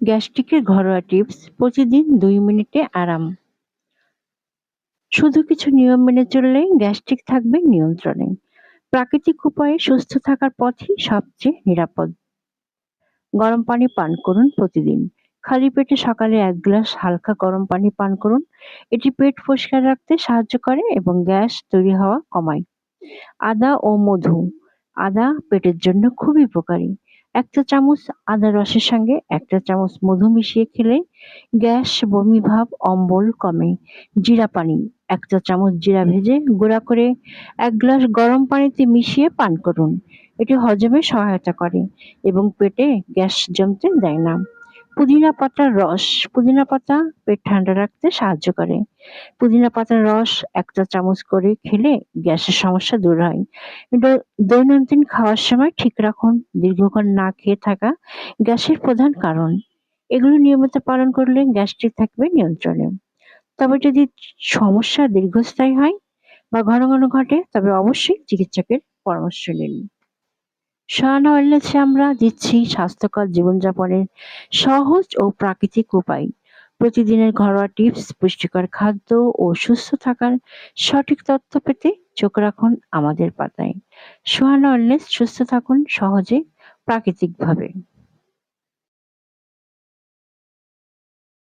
গ্যাস্ট্রিকের ঘরোয়া টিপস, প্রতিদিন দুই মিনিটে আরাম। শুধু কিছু নিয়ম মেনে চললেই গ্যাস্ট্রিক থাকবে নিয়ন্ত্রণে। প্রাকৃতিক উপায়ে সুস্থ থাকার পথই সবচেয়ে নিরাপদ। গরম পানি পান করুন প্রতিদিন। খালি পেটে সকালে এক গ্লাস হালকা গরম পানি পান করুন। এটি পেট পরিষ্কার রাখতে সাহায্য করে এবং গ্যাস তৈরি হওয়া কমায়। আদা ও মধু। আদা পেটের জন্য খুবই উপকারী। একটা চামচ আদা রসের সঙ্গে এক চা চামচ মধু মিশিয়ে খেলে গ্যাস, বমি ভাব, অম্বল কমে। জিরা পানি এক চা চামচ জিরা ভেজে গুঁড়া করে এক গ্লাস গরম পানিতে মিশিয়ে পান করুন। এটি হজমে সহায়তা করে এবং পেটে গ্যাস জমতে দেয় না। পুদিনা পাতার রস, পুদিনা পাতা পেট ঠান্ডা রাখতে সাহায্য করে। পুদিনা পাতার রস একটা চামচ করে খেলে গ্যাসের সমস্যা দূর হয়। দৈনন্দিন খাওয়ার সময় ঠিক রাখুন। দীর্ঘক্ষণ না খেয়ে থাকা গ্যাসের প্রধান কারণ। এগুলো নিয়মিত পালন করলে গ্যাসট্রিক থাকবে নিয়ন্ত্রণে। তবে যদি সমস্যা দীর্ঘস্থায়ী হয় বা ঘন ঘন ঘটে, তবে অবশ্যই চিকিৎসকের পরামর্শ নিন। সহানা ওয়েলনেসে আমরা দিচ্ছি স্বাস্থ্যকর জীবনযাপনের সহজ ও প্রাকৃতিক উপায়। প্রতিদিনের ঘরোয়া টিপস, পুষ্টিকর খাদ্য ও সুস্থ থাকার সঠিক তথ্য পেতে চোখ রাখুন আমাদের পাতায়। সোহানা ওয়েলনেস সুস্থ থাকুন সহজে, প্রাকৃতিকভাবে।